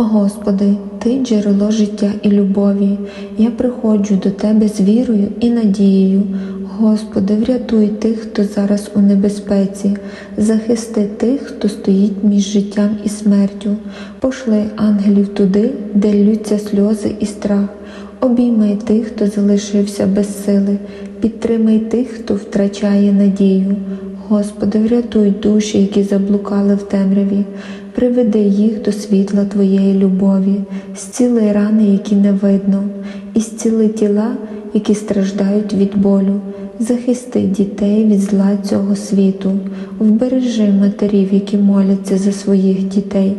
Господи, Ти джерело життя і любові. Я приходжу до Тебе з вірою і надією. Господи, врятуй тих, хто зараз у небезпеці, захисти тих, хто стоїть між життям і смертю. Пошли ангелів туди, де ллються сльози і страх. Обіймай тих, хто залишився без сили, підтримай тих, хто втрачає надію. Господи, врятуй душі, які заблукали в темряві, приведи їх до світла Твоєї любові, зціли рани, які не видно, і зціли тіла, які страждають від болю, захисти дітей від зла цього світу, вбережи матерів, які моляться за своїх дітей,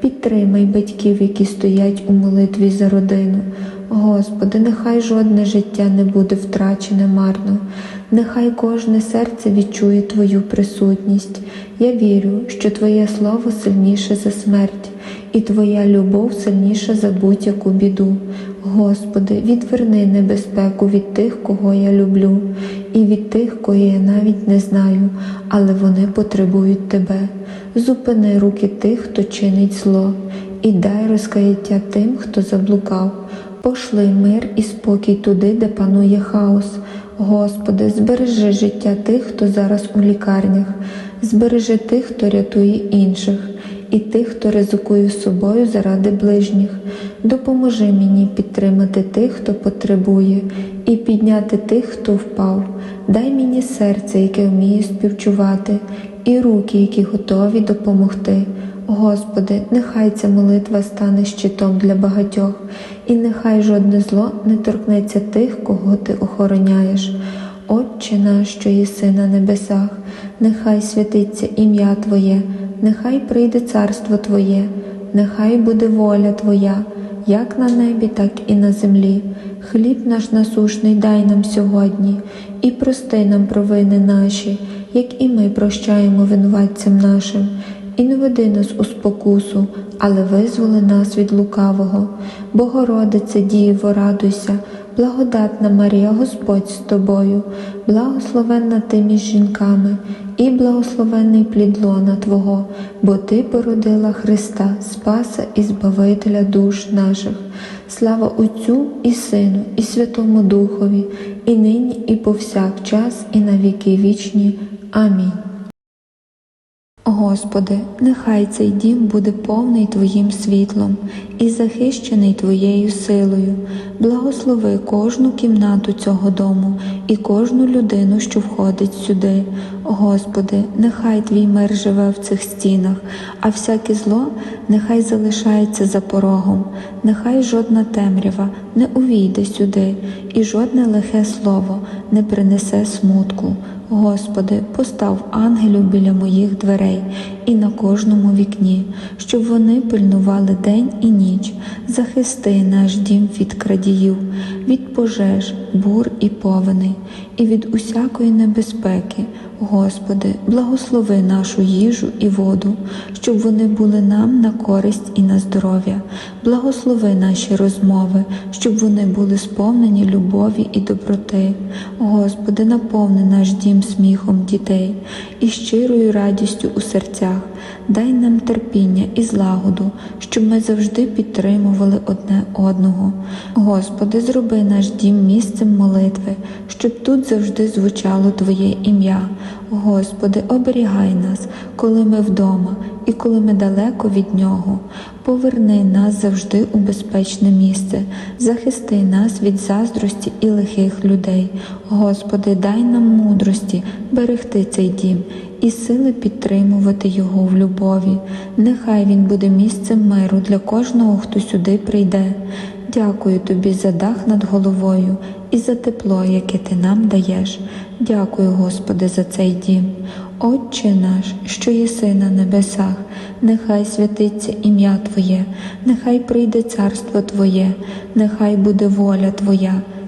підтримай батьків, які стоять у молитві за родину. Господи, нехай жодне життя не буде втрачене марно, нехай кожне серце відчує Твою присутність. Я вірю, що Твоє Слово сильніше за смерть, і Твоя любов сильніша за будь-яку біду. Господи, відверни небезпеку від тих, кого я люблю, і від тих, кого я навіть не знаю, але вони потребують Тебе. Зупини руки тих, хто чинить зло, і дай розкаяття тим, хто заблукав. Пошли мир і спокій туди, де панує хаос. Господи, збережи життя тих, хто зараз у лікарнях, збережи тих, хто рятує інших, і тих, хто ризикує собою заради ближніх. Допоможи мені підтримати тих, хто потребує, і підняти тих, хто впав. Дай мені серце, яке вміє співчувати, і руки, які готові допомогти. Господи, нехай ця молитва стане щитом для багатьох, і нехай жодне зло не торкнеться тих, кого ти охороняєш. Отче наш, що єси на небесах, нехай святиться ім'я Твоє, нехай прийде царство Твоє, нехай буде воля Твоя, як на небі, так і на землі. Хліб наш насушний дай нам сьогодні, і прости нам провини наші, як і ми прощаємо винуватцям нашим і не веди нас у спокусу, але визволи нас від лукавого. Богородице, Діво, радуйся, благодатна Марія, Господь з тобою, благословенна ти між жінками, і благословенний плід лона Твого, бо Ти породила Христа, Спаса і Збавителя душ наших. Слава Отцю і Сину, і Святому Духові, і нині, і повсякчас, і на віки вічні. Амінь. Господи, нехай цей дім буде повний Твоїм світлом і захищений Твоєю силою. Благослови кожну кімнату цього дому і кожну людину, що входить сюди. Господи, нехай Твій мир живе в цих стінах, а всяке зло нехай залишається за порогом, нехай жодна темрява не увійде сюди, і жодне лихе слово не принесе смутку. Господи, постав ангелів біля моїх дверей і на кожному вікні, щоб вони пильнували день і ніч, захисти наш дім від крадіїв, від пожеж, бур і повеней, і від усякої небезпеки. Господи, благослови нашу їжу і воду, щоб вони були нам на користь і на здоров'я. Благослови наші розмови, щоб вони були сповнені любові і доброти. Господи, наповни наш дім сміхом дітей і щирою радістю у серцях. Дай нам терпіння і злагоду, щоб ми завжди підтримували одне одного. Господи, зроби наш дім місцем молитви, щоб тут завжди звучало Твоє ім'я. Господи, оберігай нас, коли ми вдома і коли ми далеко від Нього. Поверни нас завжди у безпечне місце, захисти нас від заздрості і лихих людей. Господи, дай нам мудрості берегти цей дім і сили підтримувати його в любові. Нехай він буде місцем миру для кожного, хто сюди прийде. Дякую тобі за дах над головою і за тепло, яке ти нам даєш. Дякую, Господи, за цей дім. Отче наш, що єси на небесах, нехай святиться ім'я Твоє, нехай прийде царство Твоє, нехай буде воля Твоя,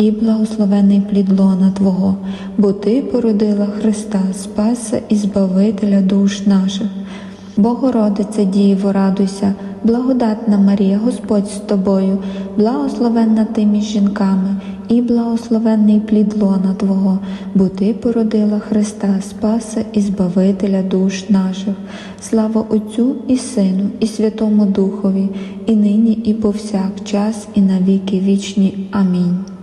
і благословений плід лона Твого, бо Ти породила Христа, Спаса і Збавителя душ наших. Богородице Діво, радуйся, благодатна Марія, Господь з тобою, благословенна ти між жінками, і благословенний плід лона Твого, бо Ти породила Христа, Спаса і Збавителя душ наших. Слава Отцю і Сину, і Святому Духові, і нині, і повсякчас, і на віки вічні. Амінь.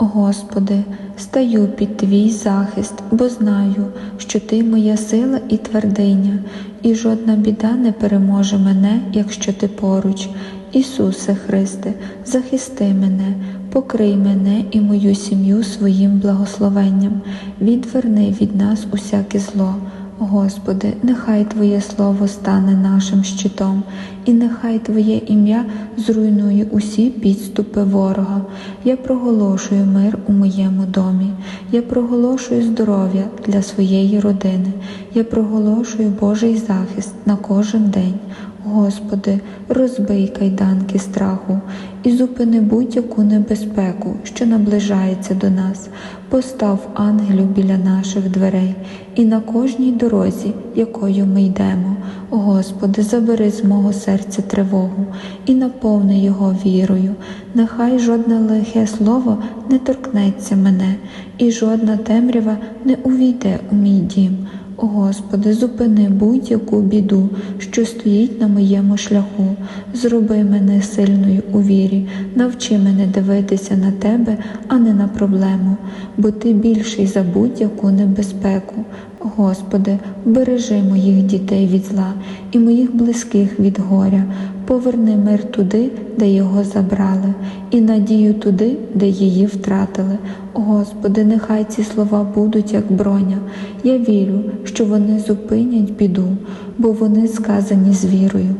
Господи, стаю під Твій захист, бо знаю, що Ти моя сила і твердиня, і жодна біда не переможе мене, якщо Ти поруч. Ісусе Христе, захисти мене, покрий мене і мою сім'ю своїм благословенням, відверни від нас усяке зло. Господи, нехай Твоє Слово стане нашим щитом, і нехай Твоє ім'я зруйнує усі підступи ворога. Я проголошую мир у моєму домі, я проголошую здоров'я для своєї родини, я проголошую Божий захист на кожен день. Господи, розбий кайданки страху і зупини будь-яку небезпеку, що наближається до нас. Постав ангелів біля наших дверей і на кожній дорозі, якою ми йдемо. Господи, забери з мого серця тривогу і наповни його вірою. Нехай жодне лихе слово не торкнеться мене, і жодна темрява не увійде у мій дім. Господи, зупини будь-яку біду, що стоїть на моєму шляху. Зроби мене сильною у вірі, навчи мене дивитися на Тебе, а не на проблему, бо Ти більший за будь-яку небезпеку. Господи, бережи моїх дітей від зла і моїх близьких від горя. Поверни мир туди, де його забрали, і надію туди, де її втратили. Господи, нехай ці слова будуть як броня. Я вірю, що вони зупинять біду, бо вони сказані з вірою.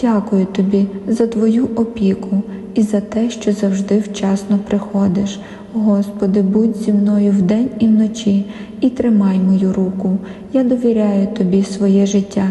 Дякую тобі за Твою опіку і за те, що завжди вчасно приходиш. Господи, будь зі мною вдень і вночі, і тримай мою руку. Я довіряю Тобі своє життя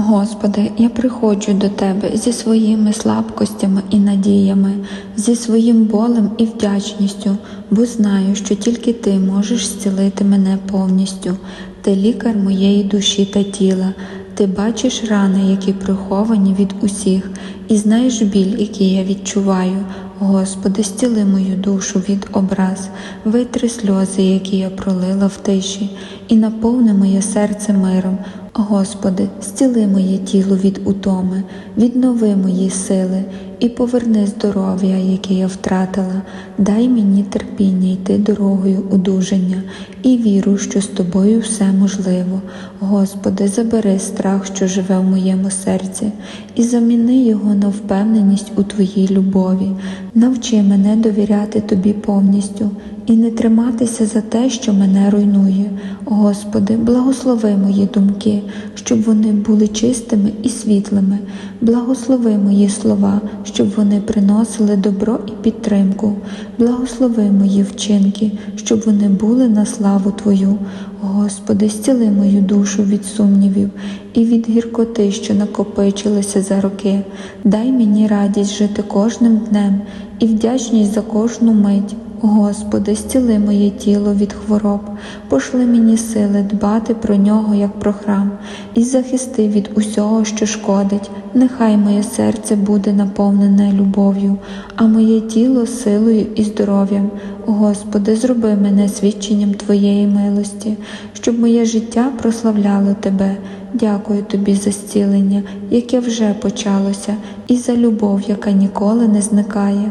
Господи, я приходжу до Тебе зі своїми слабкостями і надіями, зі своїм болем і вдячністю, бо знаю, що тільки Ти можеш зцілити мене повністю. Ти лікар моєї душі та тіла. Ти бачиш рани, які приховані від усіх, і знаєш біль, який я відчуваю. Господи, стіли мою душу від образ, витри сльози, які я пролила в тиші, і наповни моє серце миром. Господи, зціли моє тіло від утоми, віднови мої сили і поверни здоров'я, яке я втратила, дай мені терпіння йти дорогою одужання і віру, що з тобою все можливо. Господи, забери страх, що живе в моєму серці, і заміни його на впевненість у Твоїй любові. Навчи мене довіряти Тобі повністю і не триматися за те, що мене руйнує. Господи, благослови мої думки, щоб вони були чистими і світлими. Благослови мої слова, щоб вони приносили добро і підтримку. Благослови мої вчинки, щоб вони були на славу Твою. Господи, зціли мою душу від сумнівів і від гіркоти, що накопичилися за роки. Дай мені радість жити кожним днем і вдячність за кожну мить. Господи, зціли моє тіло від хвороб, пошли мені сили дбати про нього, як про храм, і захисти від усього, що шкодить. Нехай моє серце буде наповнене любов'ю, а моє тіло силою і здоров'ям. Господи, зроби мене свідченням Твоєї милості, щоб моє життя прославляло Тебе. Дякую Тобі за зцілення, яке вже почалося, і за любов, яка ніколи не зникає.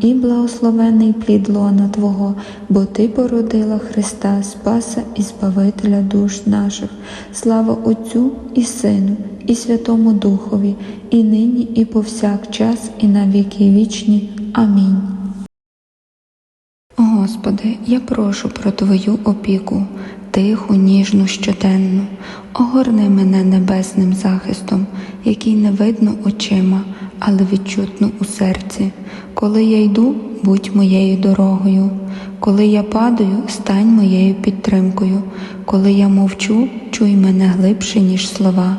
і благословений плід лона Твого, бо Ти породила Христа, Спаса і Збавителя душ наших. Слава Отцю і Сину, і Святому Духові, і нині, і повсякчас, і на віки вічні. Амінь. Господи, я прошу про Твою опіку, тиху, ніжну, щоденну, огорни мене небесним захистом, який не видно очима, але відчутно у серці. Коли я йду, будь моєю дорогою, коли я падаю, стань моєю підтримкою, коли я мовчу, чуй мене глибше, ніж слова.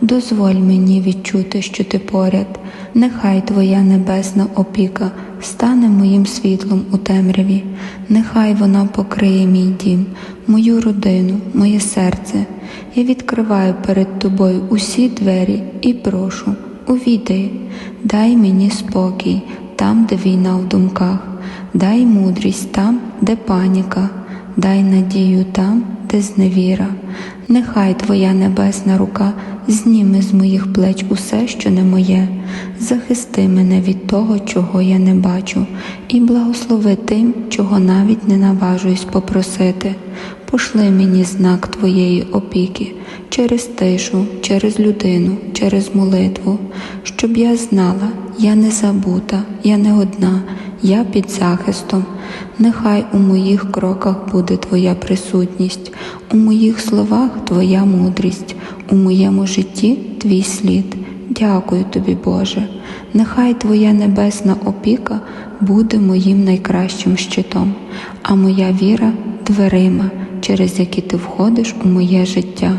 Дозволь мені відчути, що ти поряд, нехай Твоя небесна опіка стане моїм світлом у темряві, нехай вона покриє мій дім, мою родину, моє серце. Я відкриваю перед тобою усі двері і прошу, увійди, дай мені спокій там, де війна в думках, дай мудрість там, де паніка, дай надію там, де зневіра. Нехай Твоя небесна рука зніме з моїх плеч усе, що не моє, захисти мене від того, чого я не бачу, і благослови тим, чого навіть не наважуюсь попросити. Пошли мені знак Твоєї опіки через тишу, через людину, через молитву, щоб я знала, я не забута, я не одна, я під захистом. Нехай у моїх кроках буде Твоя присутність, у моїх словах Твоя мудрість, у моєму житті Твій слід. Дякую тобі, Боже. Нехай Твоя небесна опіка буде моїм найкращим щитом, а моя віра дверима, через які ти входиш у моє життя.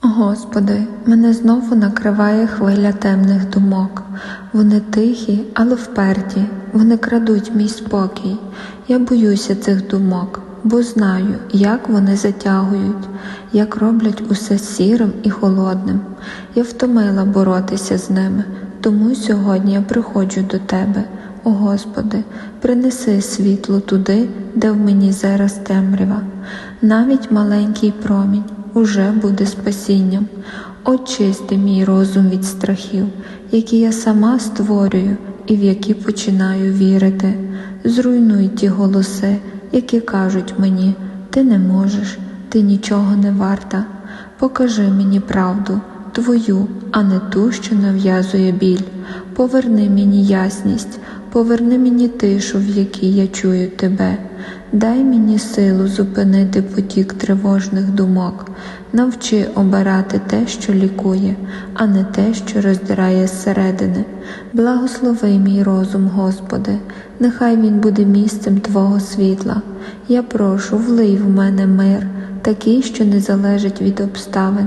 Господи, мене знову накриває хвиля темних думок. Вони тихі, але вперті, вони крадуть мій спокій. Я боюся цих думок, бо знаю, як вони затягують, як роблять усе сірим і холодним. Я втомила боротися з ними, тому сьогодні я приходжу до Тебе. О Господи, принеси світло туди, де в мені зараз темрява. Навіть маленький промінь уже буде спасінням. Очисти мій розум від страхів, які я сама створюю і в які починаю вірити. Зруйнуй ті голоси, які кажуть мені, ти не можеш, ти нічого не варта. Покажи мені правду, твою, а не ту, що нав'язує біль. Поверни мені ясність, поверни мені тишу, в якій я чую тебе. Дай мені силу зупинити потік тривожних думок, навчи обирати те, що лікує, а не те, що роздирає зсередини. Благослови мій розум, Господи, нехай він буде місцем Твого світла. Я прошу, влий в мене мир, такий, що не залежить від обставин.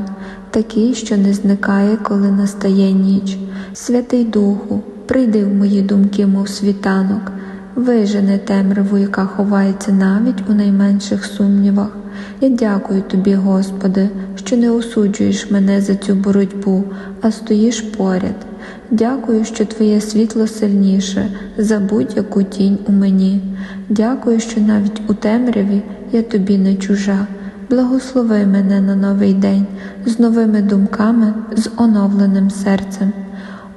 такий, що не зникає, коли настає ніч. Святий Духу, прийди в мої думки, мов світанок, вижене темряву, яка ховається навіть у найменших сумнівах. Я дякую тобі, Господи, що не осуджуєш мене за цю боротьбу, а стоїш поряд. Дякую, що Твоє світло сильніше за будь-яку тінь у мені. Дякую, що навіть у темряві я тобі не чужа. Благослови мене на новий день з новими думками, з оновленим серцем.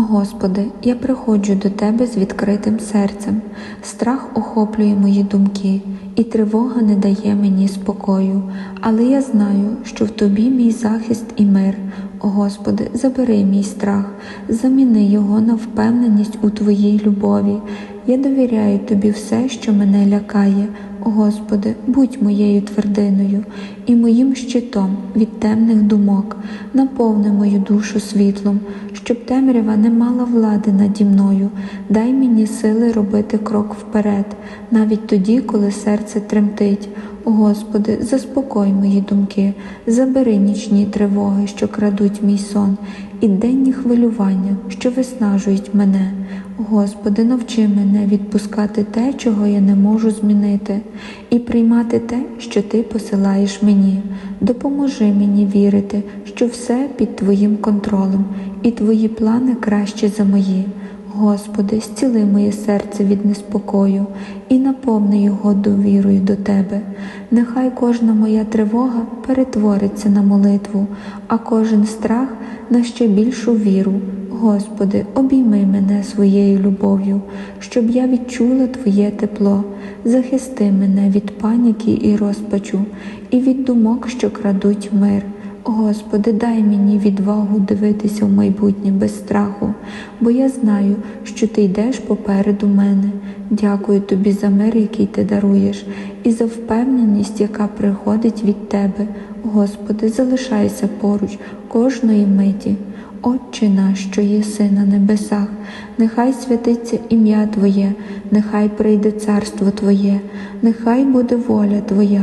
Господи, я приходжу до Тебе з відкритим серцем, страх охоплює мої думки, і тривога не дає мені спокою, але я знаю, що в Тобі мій захист і мир. Господи, забери мій страх, заміни його на впевненість у Твоїй любові. Я довіряю Тобі все, що мене лякає. Господи, будь моєю твердиною і моїм щитом від темних думок, наповни мою душу світлом, щоб темрява не мала влади наді мною. Дай мені сили робити крок вперед, навіть тоді, коли серце тремтить. Господи, заспокой мої думки, забери нічні тривоги, що крадуть мій сон, і денні хвилювання, що виснажують мене. Господи, навчи мене відпускати те, чого я не можу змінити, і приймати те, що Ти посилаєш мені. Допоможи мені вірити, що все під Твоїм контролем, і Твої плани кращі за мої. Господи, зціли моє серце від неспокою і наповни його довірою до Тебе. Нехай кожна моя тривога перетвориться на молитву, а кожен страх на ще більшу віру. Господи, обійми мене своєю любов'ю, щоб я відчула Твоє тепло, захисти мене від паніки і розпачу, і від думок, що крадуть мир. Господи, дай мені відвагу дивитися в майбутнє без страху, бо я знаю, що Ти йдеш попереду мене. Дякую Тобі за мир, який ти даруєш, і за впевненість, яка приходить від Тебе. Господи, залишайся поруч кожної миті. Отче наш, що єси на небесах, нехай святиться ім'я Твоє, нехай прийде царство Твоє, нехай буде воля Твоя,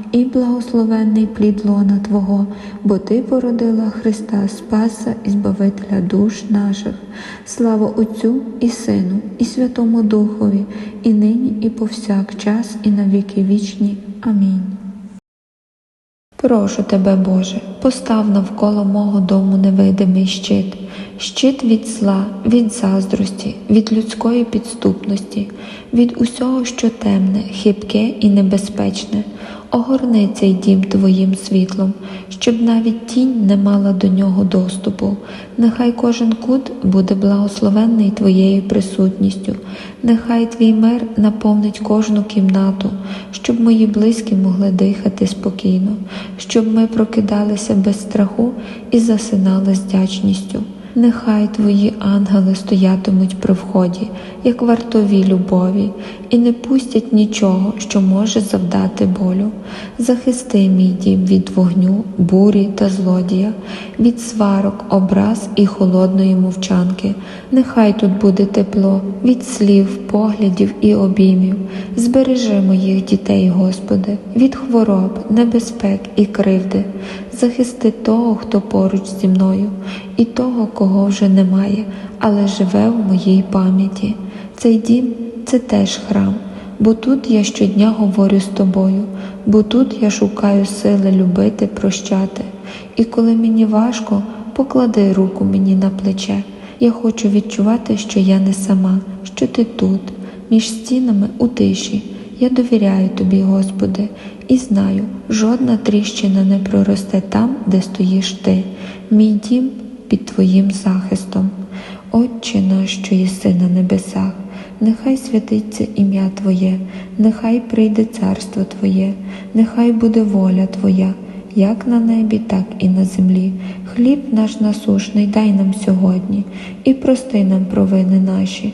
і благословенний плід лона Твого, бо Ти породила Христа Спаса і Збавителя душ наших. Слава Отцю і Сину, і Святому Духові, і нині, і повсякчас, і на віки вічні. Амінь. Прошу тебе, Боже, постав навколо мого дому невидимий щит, щит від зла, від заздрості, від людської підступності, від усього, що темне, хибке і небезпечне. Огорни цей дім Твоїм світлом, щоб навіть тінь не мала до нього доступу. Нехай кожен кут буде благословенний Твоєю присутністю, нехай Твій мир наповнить кожну кімнату, щоб мої близькі могли дихати спокійно, щоб ми прокидалися без страху і засинали з вдячністю. Нехай твої ангели стоятимуть при вході, як вартові любові, і не пустять нічого, що може завдати болю. Захисти мій дім від вогню, бурі та злодія, від сварок, образ і холодної мовчанки. Нехай тут буде тепло від слів, поглядів і обіймів. Збережи моїх дітей, Господи, від хвороб, небезпек і кривди. Захисти того, хто поруч зі мною, і того, кого вже немає, але живе в моїй пам'яті. Цей дім це теж храм, бо тут я щодня говорю з тобою, бо тут я шукаю сили любити, прощати. І коли мені важко, поклади руку мені на плече. Я хочу відчувати, що я не сама, що ти тут, між стінами у тиші. Я довіряю тобі, Господи, і знаю, жодна тріщина не проросте там, де стоїш ти, мій дім під Твоїм захистом. Отче наш, що єси на небесах, нехай святиться ім'я Твоє, нехай прийде царство Твоє, нехай буде воля Твоя, як на небі, так і на землі. Хліб наш насушний дай нам сьогодні, і прости нам провини наші,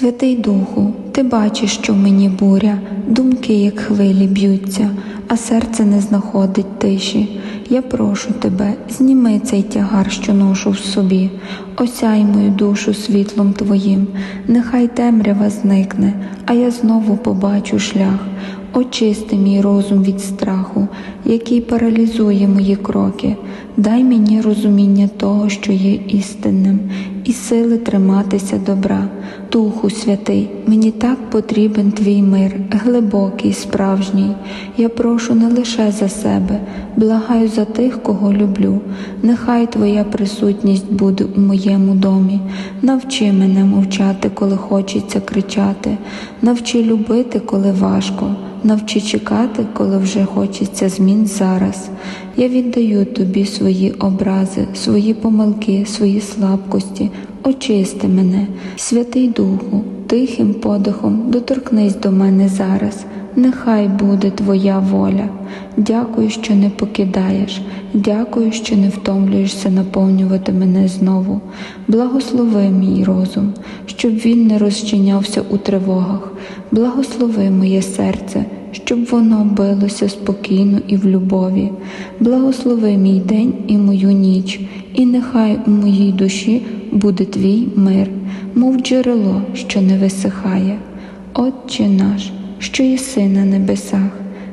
Святий Духу, ти бачиш, що мені буря, думки, як хвилі б'ються, а серце не знаходить тиші. Я прошу тебе, зніми цей тягар, що ношу в собі, осяй мою душу світлом твоїм, нехай темрява зникне, а я знову побачу шлях. Очисти мій розум від страху, який паралізує мої кроки. Дай мені розуміння того, що є істинним, і сили триматися добра. Духу Святий, мені так потрібен твій мир, глибокий, справжній. Я прошу не лише за себе, благаю за тих, кого люблю. Нехай Твоя присутність буде у моєму домі. Навчи мене мовчати, коли хочеться кричати, навчи любити, коли важко. Навчи чекати, коли вже хочеться змін зараз. Я віддаю тобі свої образи, свої помилки, свої слабкості. Очисти мене, Святий Духу, тихим подихом доторкнись до мене зараз. Нехай буде Твоя воля. Дякую, що не покидаєш, дякую, що не втомлюєшся наповнювати мене знову. Благослови мій розум, щоб він не розчинявся у тривогах. Благослови моє серце, щоб воно билося спокійно і в любові. Благослови мій день і мою ніч, і нехай у моїй душі буде твій мир, мов джерело, що не висихає. Отче наш, що єси на небесах,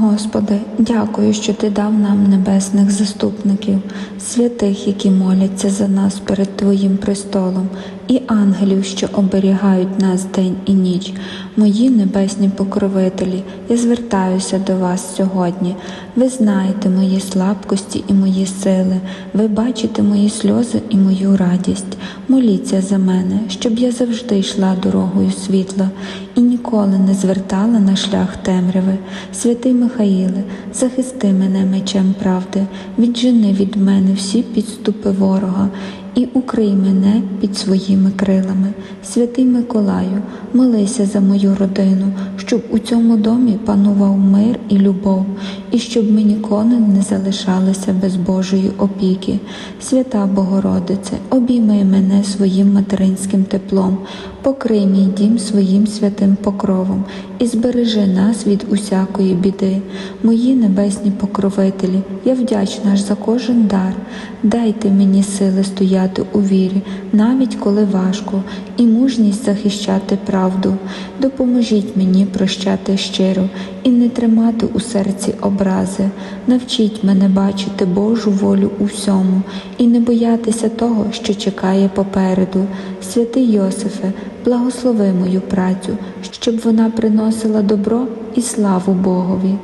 Господи, дякую, що Ти дав нам небесних заступників, святих, які моляться за нас перед Твоїм престолом, і ангелів, що оберігають нас день і ніч. Мої небесні покровителі, я звертаюся до вас сьогодні. Ви знаєте мої слабкості і мої сили, ви бачите мої сльози і мою радість. Моліться за мене, щоб я завжди йшла дорогою світла і ніколи не звертала на шлях темряви. Святий Михаїле, захисти мене мечем правди, віджени від мене всі підступи ворога і укрий мене під своїми крилами. Святий Миколаю, молися за мою родину, щоб у цьому домі панував мир і любов, і щоб ми ніколи не залишалися без Божої опіки. Свята Богородице, обійми мене своїм материнським теплом, покрий мій дім своїм святим покровом і збережи нас від усякої біди. Мої небесні покровителі, я вдячна ж за кожен дар. Дайте мені сили стояти у вірі, навіть коли важко, і мужність захищати правду. Допоможіть мені прощати щиро і не тримати у серці образи. Навчіть мене бачити Божу волю у всьому і не боятися того, що чекає попереду. Святий Йосифе, благослови мою працю, щоб вона приносила добро і славу Богові.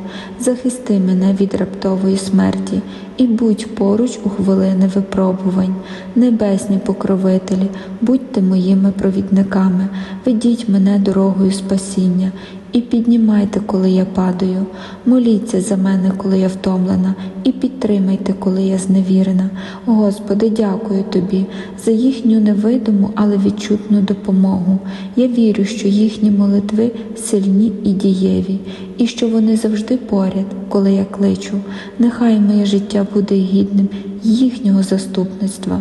Захисти мене від раптової смерті і будь поруч у хвилини випробувань. Небесні покровителі, будьте моїми провідниками, ведіть мене дорогою спасіння. І піднімайте, коли я падаю, моліться за мене, коли я втомлена, і підтримайте, коли я зневірена. Господи, дякую Тобі за їхню невидиму, але відчутну допомогу. Я вірю, що їхні молитви сильні і дієві, і що вони завжди поряд, коли я кличу. Нехай моє життя буде гідним їхнього заступництва.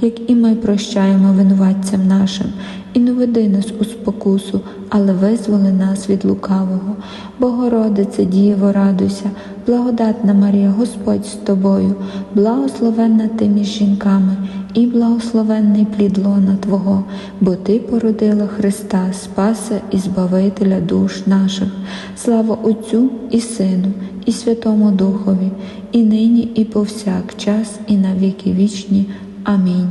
як і ми прощаємо винуватцям нашим, і не веди нас у спокусу, але визволи нас від лукавого. Богородице, Дієво, радуйся, благодатна Марія, Господь з тобою, благословенна ти між жінками, і благословенний плід лона Твого, бо Ти породила Христа, Спаса і Збавителя душ наших. Слава Отцю і Сину, і Святому Духові, і нині, і повсякчас, і на віки вічні. Амінь.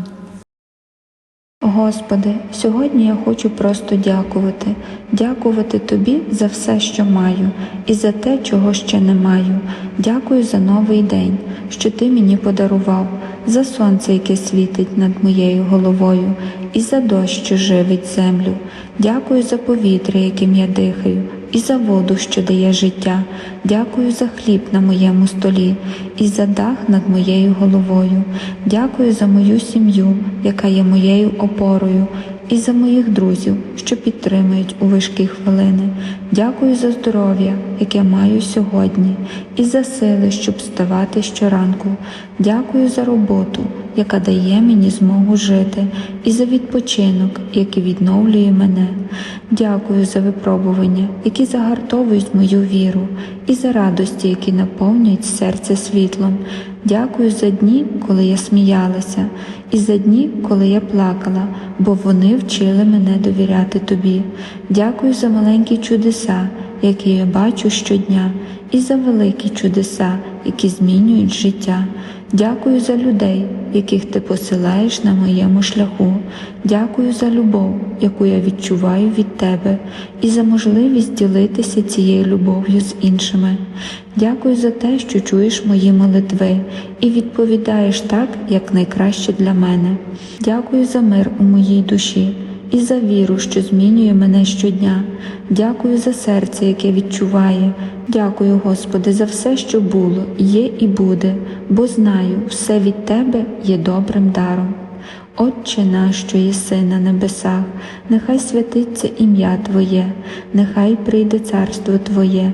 Господи, сьогодні я хочу просто дякувати, дякувати Тобі за все, що маю, і за те, чого ще не маю. Дякую за новий день, що Ти мені подарував, за сонце, яке світить над моєю головою, і за дощ, що живить землю. Дякую за повітря, яким я дихаю, і за воду, що дає життя. Дякую за хліб на моєму столі, і за дах над моєю головою. Дякую за мою сім'ю, яка є моєю опорою, і за моїх друзів, що підтримують у важкі хвилини. Дякую за здоров'я, яке маю сьогодні, і за сили, щоб вставати щоранку. Дякую за роботу, яка дає мені змогу жити, і за відпочинок, який відновлює мене. Дякую за випробування, які загартовують мою віру, і за радості, які наповнюють серце світлом. Дякую за дні, коли я сміялася, і за дні, коли я плакала, бо вони вчили мене довіряти тобі. Дякую за маленькі чудеса, які я бачу щодня, і за великі чудеса, які змінюють життя. Дякую за людей, яких ти посилаєш на моєму шляху. Дякую за любов, яку я відчуваю від тебе, і за можливість ділитися цією любов'ю з іншими. Дякую за те, що чуєш мої молитви і відповідаєш так, як найкраще для мене. Дякую за мир у моїй душі і за віру, що змінює мене щодня. Дякую за серце, яке відчуває. Дякую, Господи, за все, що було, є і буде, бо знаю, все від Тебе є добрим даром. Отче наш, що єси на небесах, нехай святиться ім'я Твоє, нехай прийде царство Твоє,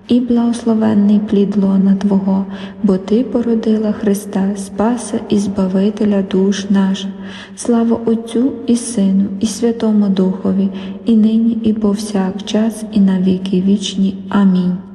і благословенний плід лона Твого, бо Ти породила Христа, Спаса і Збавителя душ наших. Слава Отцю і Сину, і Святому Духові, і нині, і повсякчас, і навіки вічні. Амінь.